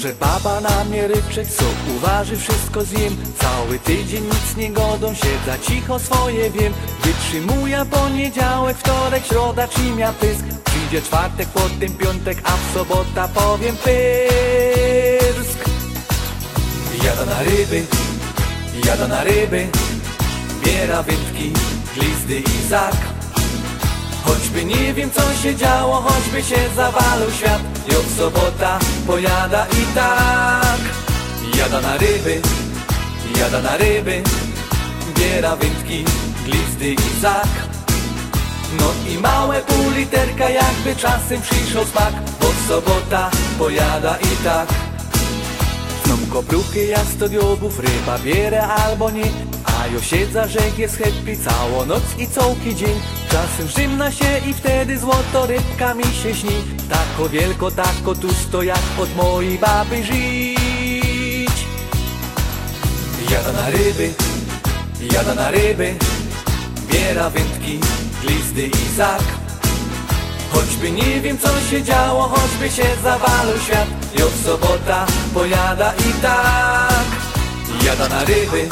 Może baba na mnie ryczeć, co uważy, wszystko zjem. Cały tydzień nic nie godą się, za cicho swoje wiem. Wytrzymuję poniedziałek, wtorek, środa, czymia pysk. Przyjdzie czwartek, potem piątek, a w sobota powiem pysk. Jada na ryby, jada na ryby Biera wędki, glizdy i zak Choćby nie wiem co się działo, choćby się zawalał świat. Jok sobota pojada i tak. Jada na ryby, jada na ryby. Biera wędki, glizdy i zak. No i małe pół literka jakby czasem przyszło smak. Bo sobota pojada i tak. Znam kopruchy jak sto diobów, ryba bierę albo nie A jo siedza, że jest happy całą noc i całki dzień. Czasem rzymna się i wtedy złoto rybka mi się śni. Tako wielko, tako tusto jak od mojej baby żyć. Jada na ryby, jada na ryby Biera wędki, glizdy i zak. Choćby nie wiem co się działo, choćby się zawalał świat. Jo sobota pojada i tak. Jada na ryby,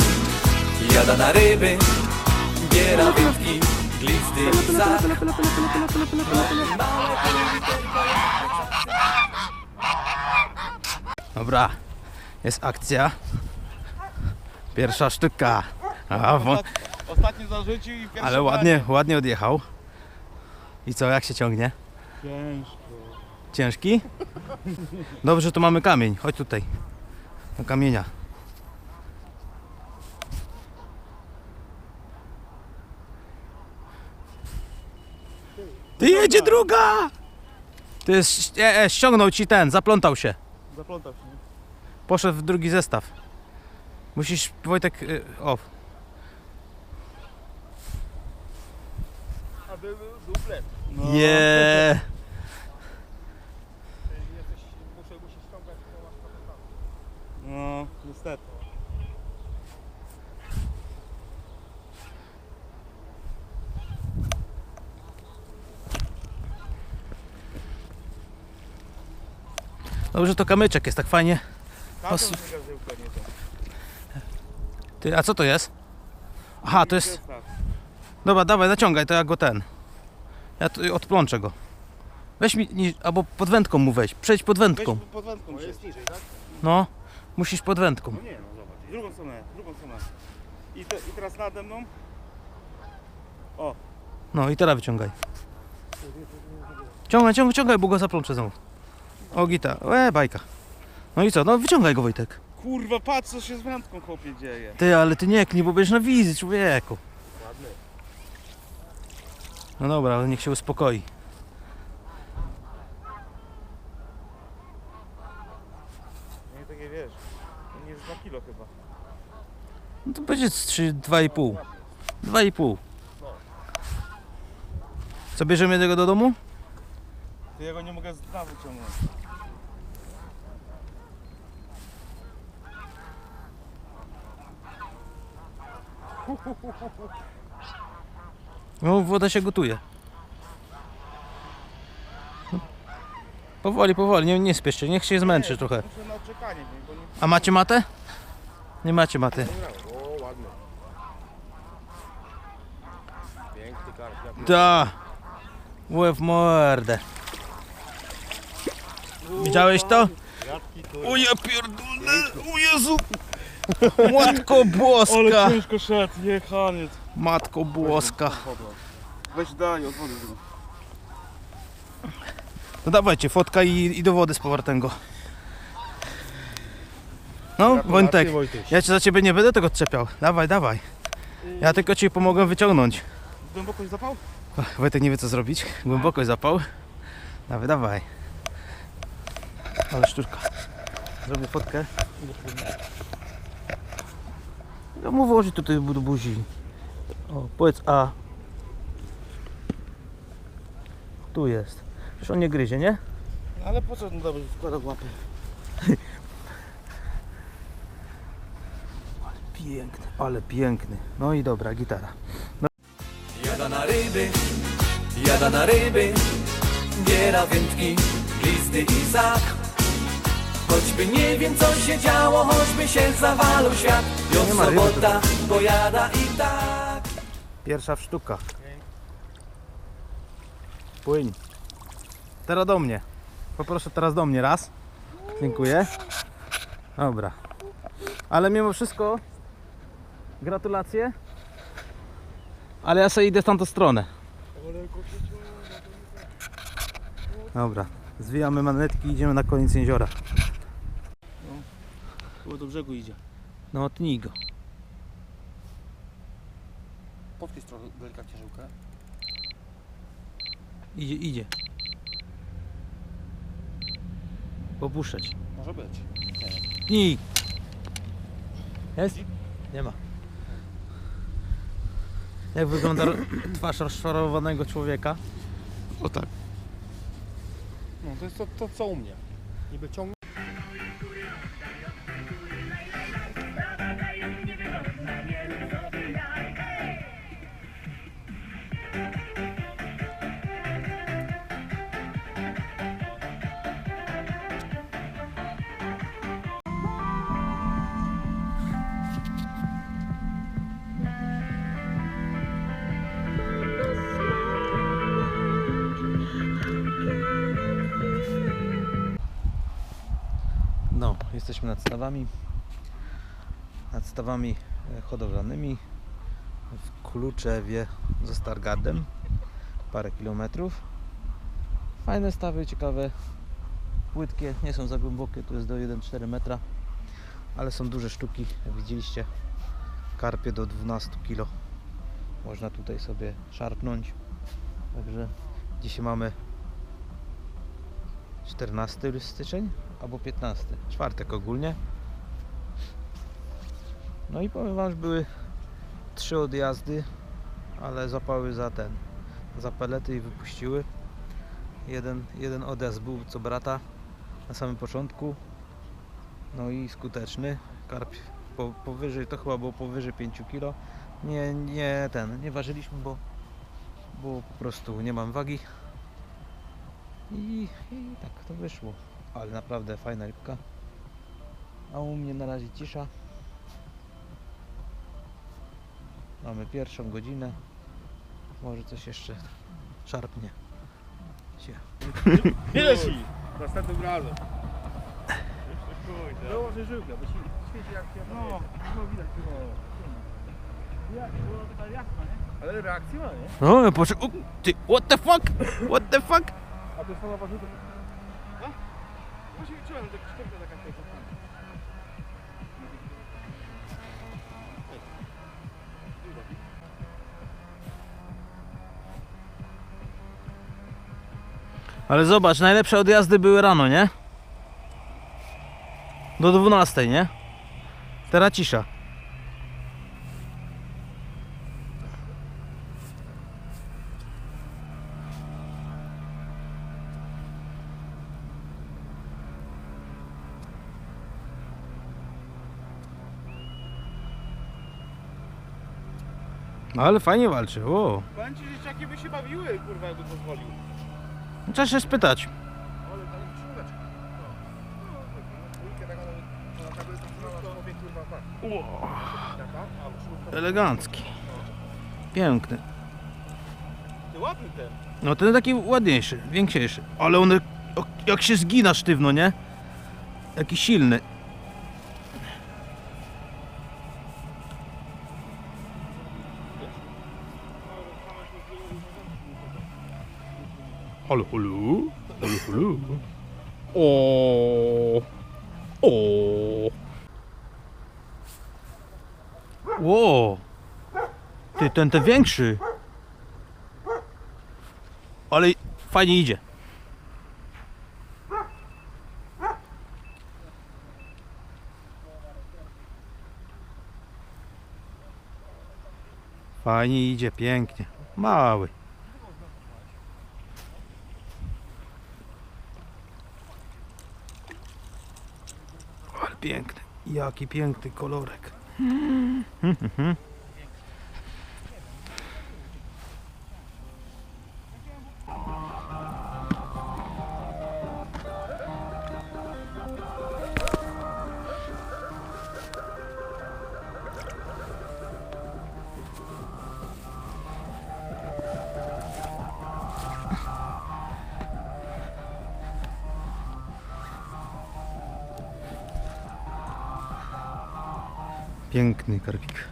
jada na ryby Biera wędki, glizdy i zak Dobra, jest akcja. Pierwsza sztuka. A, Ostatni zarzucił i pierwszy ale ładnie, ładnie odjechał. I co, jak się ciągnie? Ciężko. Ciężki? Dobrze, że tu mamy kamień. Chodź tutaj. Do kamienia. Ty jedzie druga! To jest, e, e, ściągnął ci ten, zaplątał się. Zaplątał się, nie? Poszedł w drugi zestaw. Musisz, Wojtek, y, o, A był duplet. No. No, niestety. Dobrze, to kamyczek jest tak fajnie. Os-. Ty, a co to jest? Aha, to jest. Dobra, dawaj, naciągaj, to ja go ten. Ja tu odplączę go. Weź mi, albo pod wędką mu weź. Przejdź pod Weź wędką. pod wędką się. jest niżej, tak? No, musisz pod wędką. No nie, no zobacz. Drugą stronę, drugą stronę. I, te, I teraz nade mną. No i teraz wyciągaj. Ciągaj, ciągaj, ciągaj, bo go zaplączę znowu. O, gita. E, bajka. No i co? No wyciągaj go, Wojtek. Kurwa, patrz co się z wędką chłopie dzieje. Ty, ale ty nie knij, bo będziesz na wizji, człowieku. No dobra, ale niech się uspokoi. Nie takie wiesz. To nie jest 2 kilo chyba. No to będzie z 3, 2,5. 2,5. Co, bierzemy jednego do domu? To ja go nie mogę z dna wyciągnąć. No, woda się gotuje. No. Powoli, powoli, nie, nie spiesz się, niech się zmęczy trochę. A macie matę? Nie macie maty. O, ładny. Piękny karp. Da. Łeb mordę. Widziałeś to? O ja pierdolę, o Jezu! Matko boska! Ale ciężko szedł, jechaniec. Matko boska. Weź daj, od wody zrób. No dawajcie, fotka i, i do wody z powrotem go. No, Wojtek, ja cię za ciebie nie będę tego czepiał. Dawaj, dawaj. Ja tylko ci pomogę wyciągnąć. Głębokość zapał? Wojtek nie wie co zrobić. Głęboko zapał. Dawaj, dawaj. Ale sztuczka. Zrobię fotkę. Ja mu włożyć tutaj do buzi. O, powiedz A. Tu jest. Przecież on nie gryzie, nie? Ale po co ten dobrze wkładał łapy? Piękny, ale piękny. No i dobra, gitara. Jada na ryby, jada na ryby Biera wędki, glizdy i zak Choćby nie wiem co się działo, choćby się zawalał świat Nie Jo ma ryby sobota, pojada i tak Pierwsza sztuka. Płyń. Teraz do mnie. Poproszę teraz do mnie raz. Dziękuję. Dobra. Ale mimo wszystko gratulacje. Ale ja sobie idę w tamtą stronę. Dobra. Zwijamy manetki i idziemy na koniec jeziora. Chyba do brzegu idzie. No tnij go. Podkreś trochę belka ciężarówkę. Idzie, idzie. Popuszczać. Może być. Tnij. Jest? Nie ma. Jak wygląda ro- twarz rozczarowanego człowieka? O tak. No to jest to, to co u mnie. Niby ciągnie. Jesteśmy nad stawami. Nad stawami e, hodowlanymi w Kluczewie ze Stargardem. Parę kilometrów. Fajne stawy, ciekawe. Płytkie, nie są za głębokie, to jest do 1,4 metra. Ale są duże sztuki, widzieliście. Karpie do 12 kg. Można tutaj sobie szarpnąć. Także dzisiaj mamy 14 styczeń albo 15. Czwartek ogólnie. No i powiem wam, że były trzy odjazdy, ale zapały za ten, za pelety i wypuściły. Jeden, jeden odjazd był co brata na samym początku. No i skuteczny. Karp po, powyżej, to chyba było powyżej 5 kg. Nie, nie ten, nie ważyliśmy, bo, bo po prostu nie mam wagi. I, I tak to wyszło. Ale naprawdę fajna rybka. A u mnie na razie cisza. Mamy pierwszą godzinę. Może coś jeszcze szarpnie się. Jeśli! Następnym razem. Dołożę żyłkę, bo się świeci jak się No, no widać no. Jak, no, jak ma, nie? Ale reakcja ma, nie? No, poczekaj. Ty, what the fuck? What the fuck? A to jest sama warzywa. Ale zobacz, najlepsze odjazdy były rano, nie? Do 12, nie? Teraz cisza. No ale fajnie walczy, o. Powiem ci, że dzieciaki by się bawiły, kurwa, jakby pozwolił. Trzeba się spytać. Szuleczka. No. No. Elegancki. Piękny. Ty ładny ten. No ten taki ładniejszy, więksiejszy. Ale on jak- jak się zgina sztywno, nie? Taki silny. Halo, halo. Halo, halo. O. O. Ło. Ty, ten, ten większy. Ale fajnie idzie. Fajnie idzie, pięknie. Mały. Ale piękny. Jaki piękny kolorek. Piękny karpik.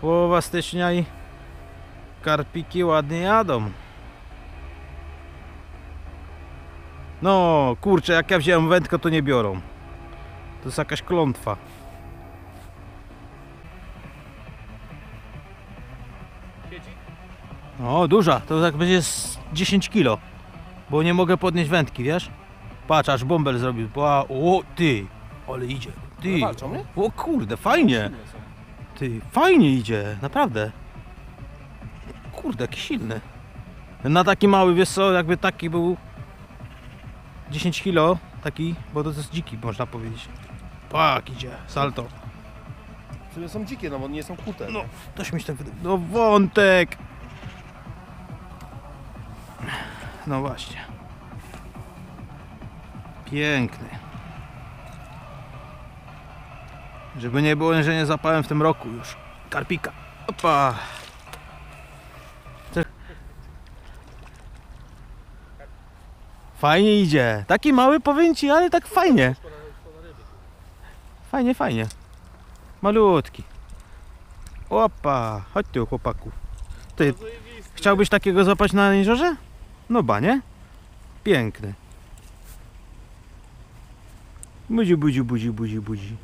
Połowa stycznia i karpiki ładnie jadą. No, kurczę, jak ja wziąłem wędkę, to nie biorą. To jest jakaś klątwa. O, duża, to tak będzie z 10 kilo. Bo nie mogę podnieść wędki, wiesz? Patrz, aż bąbel zrobił. Ła, O, ty, ale idzie. Ty. Walczą, nie? O kurde, fajnie. Ty, fajnie idzie, naprawdę. Kurde, jaki silny. Na taki mały, wiesz co, jakby taki był 10 kilo, taki, bo to jest dziki, można powiedzieć. Tak, idzie, salto. W sumie są dzikie, no bo nie są kute. No, mi się tak wydaje. No wątek! No właśnie. Piękny. Żeby nie było, że nie zapałem w tym roku już. Karpika. Opa! Fajnie idzie. Taki mały powiem ci, ale tak fajnie. Fajnie, fajnie. Malutki. Opa, chodź tu chłopaku. Ty, chciałbyś takiego złapać na jeziorze? No ba, nie? Piękny. Budzi, budzi, budzi, budzi, budzi.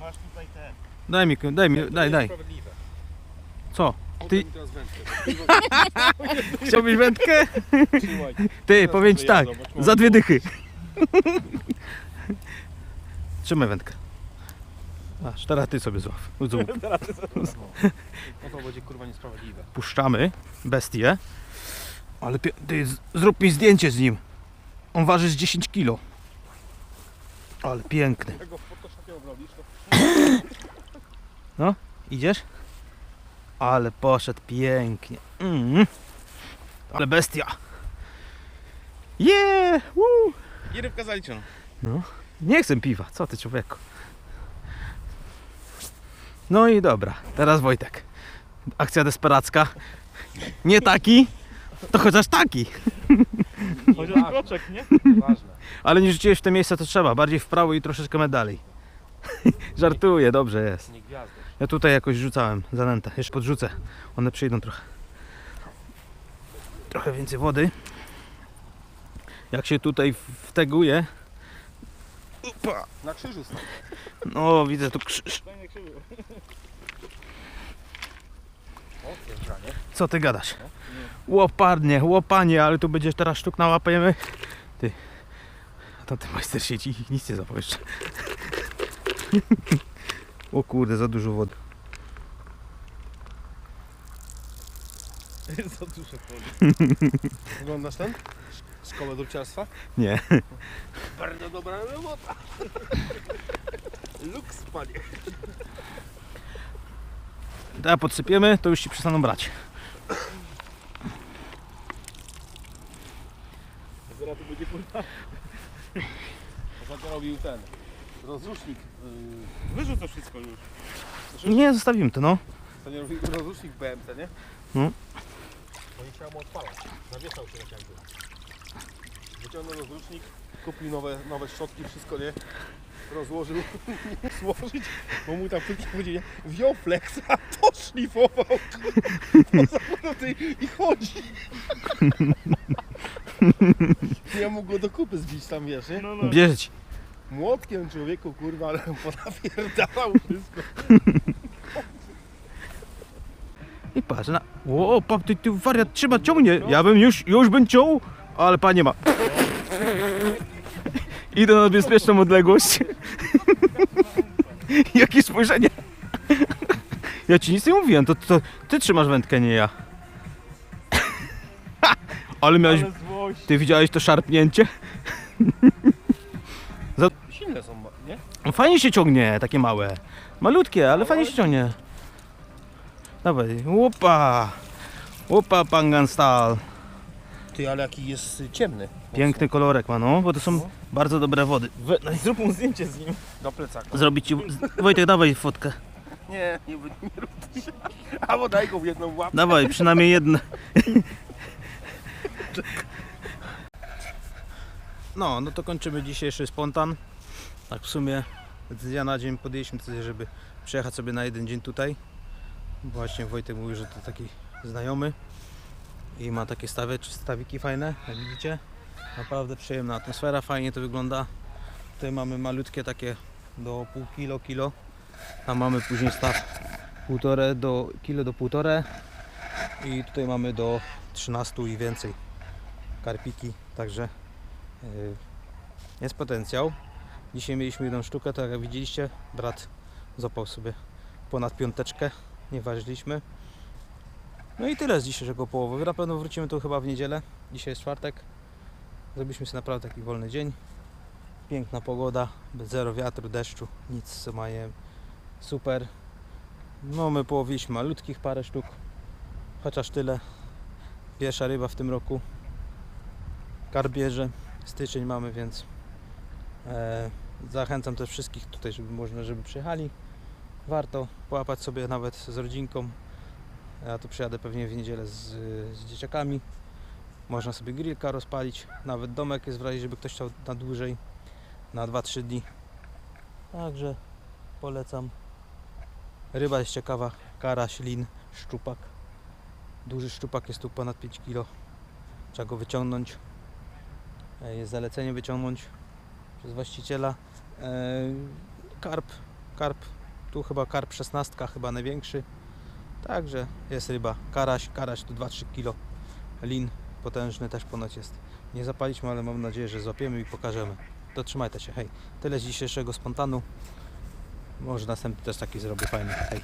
Masz tutaj te. Daj mi, daj mi, daj, daj. Co? Ty-. Chciałbyś wędkę? Ty, powiem ci tak, za dwie dychy. Trzymaj wędkę. Aż teraz ty sobie złap. Złap. No to będzie kurwa niesprawiedliwe. puszczamy bestię. Ale ty, zrób mi zdjęcie z nim. On waży z 10 kilo. Ale piękny. To Idziesz? Ale poszedł pięknie. Mm. Ale bestia. Yeah! Woo! I rybka zaliczona. Nie chcę piwa. Co ty człowieku? No i dobra. Teraz Wojtek. Akcja desperacka. Nie taki, to chociaż taki. Chociaż kroczek, nie? Ważne. Ale nie rzuciłeś w te miejsce, to trzeba. Bardziej w prawo i troszeczkę met dalej. Żartuję, dobrze jest. Ja tutaj jakoś rzucałem zanętę. Jeszcze podrzucę. One przyjdą trochę. Trochę więcej wody. Jak się tutaj wteguje. Upa. Na krzyżu stoi. No, widzę tu krzyż. O, jest granie. Co ty gadasz? Łoparnie, łopanie, ale tu będziesz teraz sztuk nałapiemy. Ty. A tamten majster sieci ich nic nie zapowiesz. O kurde, za dużo wody. Za dużo wody. Oglądasz ten? Szkołę druciarstwa? Nie. Bardzo dobra robota. Luks, panie. Teraz podsypiemy, to już ci przestaną brać. Zaraz tu będzie kurwa. Ostatnio robił ten rozrusznik. Yy, wyrzuć to wszystko już. Nie, zostawimy to, no. Ostatnio robił rozrusznik BMC, nie? No. No i chciał mu odpalać. Zawieszał się na ciągu. Wyciągnął rozrusznik, kupił nowe, nowe szczotki, wszystko nie. Rozłożył, złożyć, bo mu tam tylko powiedział, wziął flex, a to szlifował. Poza minuty i chodzi. Ja mógł go do kupy zbić tam, wiesz, nie? Bierze ci. Młotkiem człowieku, kurwa, ale ponapierdalał wszystko. I patrz na... O, pap, ty, ty wariat, trzyma, ciągnie. Ja bym już, już bym ciął, ale panie ma. Idę na bezpieczną odległość. Jakie spojrzenie. Ja ci nic nie mówiłem, to, to ty trzymasz wędkę, nie ja. Ale miałeś... Ty widziałeś to szarpnięcie? Silne są, nie? Fajnie się ciągnie, takie małe. Malutkie, ale fajnie się ciągnie. Dawaj, łupa. Łupa Pangan Stal. Ty, ale jaki jest ciemny. Piękny kolorek ma, no, bo to są bardzo dobre wody. We, no, Zrób mu zdjęcie z nim. Do plecaka. zrobić ci... Wojtek, dawaj fotkę. Nie, nie, nie, nie rób tego. Albo daj go w jedną łapę. Dawaj, przynajmniej jedno. No, no to kończymy dzisiejszy spontan. Tak w sumie z dnia na dzień podjęliśmy decyzję, żeby przyjechać sobie na jeden dzień tutaj. Właśnie Wojtek mówił, że to taki znajomy i ma takie stawy, stawiki fajne, jak widzicie. Naprawdę przyjemna atmosfera, fajnie to wygląda. Tutaj mamy malutkie takie do pół kilo, kilo. A mamy później staw półtore do kilo do półtore i tutaj mamy do 13 i więcej karpiki, także yy, jest potencjał. Dzisiaj mieliśmy jedną sztukę, tak jak widzieliście, brat złapał sobie ponad piąteczkę, nie ważyliśmy. No i tyle z dzisiejszego połowu. Na pewno wrócimy tu chyba w niedzielę. Dzisiaj jest czwartek. Zrobiliśmy sobie naprawdę taki wolny dzień. Piękna pogoda, bez zero wiatru, deszczu, nic co mają. Super. No my połowiliśmy malutkich parę sztuk, chociaż tyle. Pierwsza ryba w tym roku. Karbierze, styczeń mamy, więc e, zachęcam też wszystkich tutaj, żeby można, żeby przyjechali. Warto połapać sobie nawet z rodzinką. Ja tu przyjadę pewnie w niedzielę z, z dzieciakami. Można sobie grillka rozpalić, nawet domek jest w razie, żeby ktoś chciał na dłużej, na 2-3 dni. Także polecam. Ryba jest ciekawa, karaś, lin, szczupak. Duży szczupak jest tu ponad 5 kg. Trzeba go wyciągnąć. E, Jest zalecenie wyciągnąć przez właściciela. E, Karp, karp, tu chyba karp 16, chyba największy. Także jest ryba, karaś, karaś tu 2-3 kg. Lin potężny też ponoć jest. Nie zapaliśmy, ale mam nadzieję, że złapiemy i pokażemy. To trzymajcie się, hej. Tyle z dzisiejszego spontanu. Może następny też taki zrobię fajny. Hej.